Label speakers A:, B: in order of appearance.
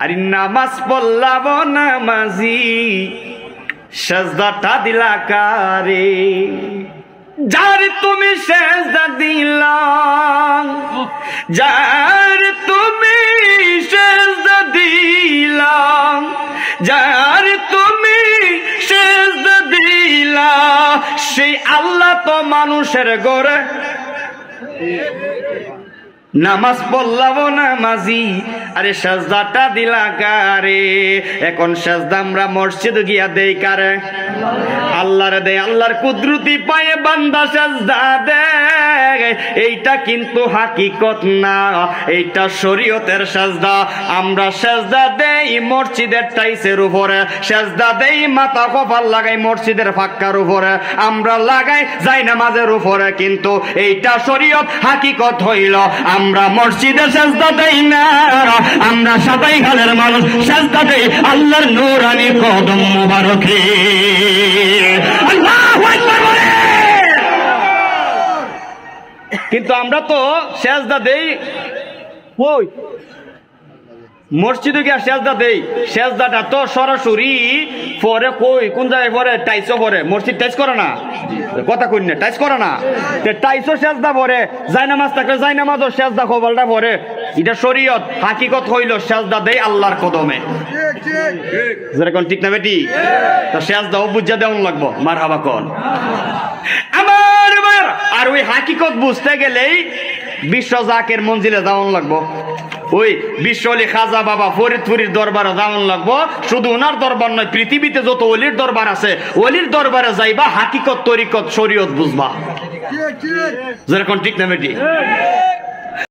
A: আরে নামাজ পড়লাম নামাজি, সেজদাটা দিলা কারে? যার তুমি সেজদা দিলাম যার তুমি সেজদা দিলাম যার তুমি সেজদা দিলা, সেই আল্লাহ তো মানুষের গড়ে নামাজ পড়লাম নামাজি, আরে সাজদাটা দিলা কারে? এখন সাজদা আমরা মসজিদ গিয়া দেই কারে? আল্লাহর দে আল্লাহর কুদরতি পায়ে বান্দা সাজদা দে এইটা কিন্তু হাকিকত না, এইটা শরীয়তের সাজদা। আমরা সাজদা দেই মসজিদের টাইসের উপরে, সাজদা দেই মাথা কপাল লাগাই মসজিদের ফাক্কার উপরে। আমরা লাগাই যাই নামাজের উপরে, কিন্তু এইটা শরীয়ত হাকিকত হইল। আমরা মসজিদে সাজদা দেই না। আমরা সাতাই খালের মানুষ সাজদা দেই। আল্লাহর নূরানি কদম মুবারকে। কিন্তু আমরা তো সেজদা দেই ওই মসজিদে গিয়া সেজদা দেই। সেজদাটা তো সরাসরি পরে কই? কোন জায়গায় পরে? টাইসও পরে। মসজিদ টাইস করে না? কথা কই না, টাইস করে না। টাইসও সেজদা পরে, জায়নামাজ থাকলে জায়নামাজও সেজদা কবলটা পরে। এটা শরীয়ত, হাকিকত হইল সেজদা দেই আল্লাহর কদমে। যেরকম ঠিক না বেটি? তো সেজদাও বুঝা দেওয়ান লাগবো। মার হাবা কন আমার। আর ওই হাকিকত বুঝতে গেলেই বিশ্ব জাকের মঞ্জিলে যাওয়ান লাগবো। ওই বিশ্ব অলি খাজা বাবা ফরিদপুরির দরবারে যাওয়ান লাগবো। শুধু ওনার দরবার নয় পৃথিবীতে যত অলির দরবার আছে অলির দরবারে যাইবা হাকিকত তরিকত শরীয়ত বুঝবা। যেরকম ঠিক না বেটি?